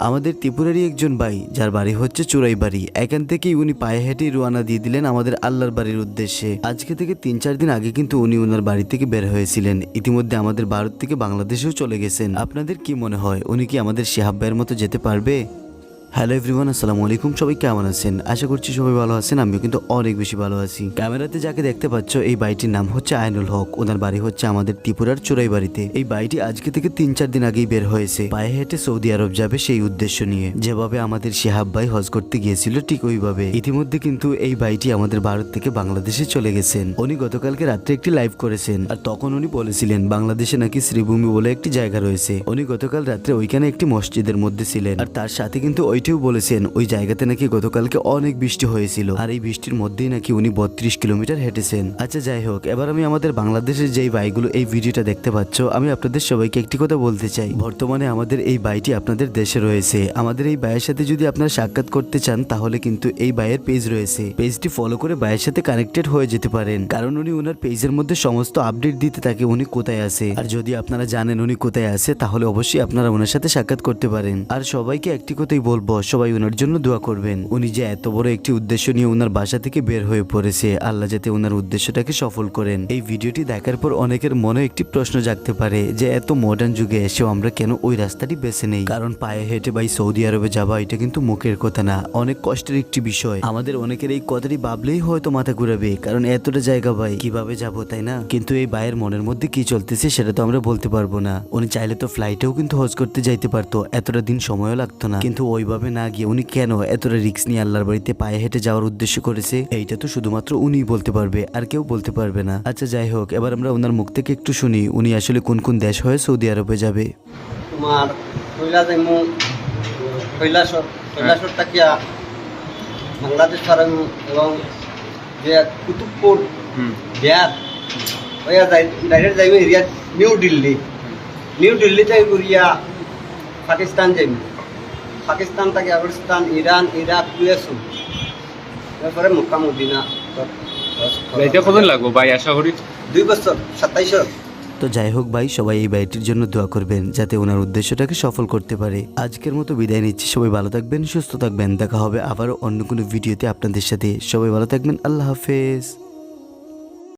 আমাদের ত্রিপুরারই একজন ভাই, যার বাড়ি হচ্ছে চুরাই বাড়ি এখান থেকেই উনি পায়ে হেঁটেই রোয়ানা দিয়ে দিলেন আমাদের আল্লাহর বাড়ির উদ্দেশ্যে। আজকে থেকে তিন চার দিন আগে কিন্তু উনি ওনার বাড়ি থেকে বের হয়েছিলেন। ইতিমধ্যে আমাদের ভারত থেকে বাংলাদেশেও চলে গেছেন। আপনাদের কি মনে হয়, উনি কি আমাদের শিহাব মতো যেতে পারবে? হ্যালো এভরিওয়ান আসসালামু আলাইকুম। সবাই কেমন আছেন? আশা করছি সবাই ভালো আছেন, আমিও কিন্তু অনেক বেশি ভালো আছি। ক্যামেরাতে যাকে দেখতে পাচ্ছ, এই বাড়িটির নাম হচ্ছে আইনুল হক। ওনার বাড়ি হচ্ছে আমাদের ত্রিপুরার চোরাই বাড়িতে। এই বাড়িটি আজকে থেকে তিন চার দিন আগেই বের হয়েছে। পায়ে হেঁটে সৌদি আরব যাবে সেই উদ্দেশ্য নিয়ে। যেভাবে আমাদের শিহাব ভাই হজ করতে গিয়েছিল, ঠিক ওইভাবে। ইতিমধ্যে কিন্তু এই বাড়িটি আমাদের ভারত থেকে বাংলাদেশে চলে গেছেন। উনি গতকালকে রাত্রে একটি লাইভ করেছেন। আর তখন উনি বলেছিলেন, বাংলাদেশে নাকি শ্রীভূমি বলে একটি জায়গা রয়েছে। উনি গতকাল রাত্রে ওইখানে একটি মসজিদের মধ্যে ছিলেন। আর তার সাথে কিন্তু ওইটাও বলেছেন, ওই জায়গাতে নাকি গতকালকে অনেক বৃষ্টি হয়েছিল। আর এই বৃষ্টির মধ্যেই নাকি উনি বত্রিশ কিলোমিটার হেঁটেছেন। আচ্ছা যাই হোক, এবার আমি আমাদের বাংলাদেশের যেই বাইকগুলো এই ভিডিওটা দেখতে পাচ্ছ, আমি আপনাদের সবাইকে একটি কথা বলতে চাই। বর্তমানে আমাদের এই বাইটি আপনাদের দেশে রয়েছে। আমাদের এই বাইয়ের সাথে যদি আপনারা সাক্ষাৎ করতে চান, তাহলে কিন্তু এই বাইয়ের পেজ রয়েছে। পেজটি ফলো করে বাইয়ের সাথে কানেক্টেড হয়ে যেতে পারেন। কারণ উনি ওনার পেজের মধ্যে সমস্ত আপডেট দিতে থাকে, উনি কোথায় আছে। আর যদি আপনারা জানেন উনি কোথায় আছে, তাহলে অবশ্যই আপনারা ওনার সাথে সাক্ষাৎ করতে পারেন। আর সবাইকে একটি কথাই বলব সবাই ওনার জন্য দোয়া করবেন। উনি যে এত বড় একটি উদ্দেশ্য নিয়ে ওনার বাসা থেকে বের হয়ে পড়েছে, আল্লাহ যাতে ওনার উদ্দেশ্যটাকে সফল করেন। এই ভিডিওটি দেখার পর অনেকের মনে একটি প্রশ্ন জাগতে পারে যে, এত মডার্ন যুগে এসেও আমরা কেন ওই রাস্তাটি বেছে নেই? কারণ পায়ে হেঁটে বাই সৌদি আরবে যাওয়া এটা কিন্তু মুখের কথা না, অনেক কষ্টের একটি বিষয়। আমাদের অনেকের এই কথাটি ভাবলেই হয়তো মাথা ঘুরাবে, কারণ এতটা জায়গা ভাই, কীভাবে যাব তাই না? কিন্তু এই ভাইয়ের মনের মধ্যে কি চলতেছে সেটা তো আমরা বলতে পারব না। উনি চাইলে তো ফ্লাইটেও কিন্তু হজ করতে যাইতে পারতো, এতটা দিন সময়ও লাগতো না। কিন্তু ওইভাবে না গিয়ে উনি কেন এতটা রিক্স নিয়ে আল্লাহর বাড়িতে পায়ে হেঁটে যাওয়ার উদ্দেশ্য করেছে এইটা তো শুধুমাত্র উনি বলতে পারবে আর কেউ বলতে পারবে না। আচ্ছা যাই হোক এবার আমরা ওনার মুখ থেকে একটু শুনি উনি আসলে কোন কোন দেশ হয়ে সৌদি আরবে যাবে? তোমার কৈলাসর কৈলাসর তাকিয়া বাংলাদেশ এবং যে কুতুবপুর বিহার ওয়া direct যাইমু area new Delhi. New Delhi যাই করিয়া পাকিস্তান যাইমু পাকিস্তান থেকে আফগানিস্তান ইরান ইরাক ইউএসও তারপরে মক্কা মদিনা এটা কতদিন লাগবো ভাই আশা করি? দুই বছর সাতাইশর তো যাই হোক ভাই সবাই এই বাড়িটির জন্য দোয়া করবেন যাতে ওনার উদ্দেশ্যটাকে সফল করতে পারে। আজকের মতো বিদায় নিচ্ছি সবাই ভালো থাকবেন সুস্থ থাকবেন দেখা হবে আবারও অন্য কোনো ভিডিওতে আপনাদের সাথে। সবাই ভালো থাকবেন আল্লাহ হাফেজ।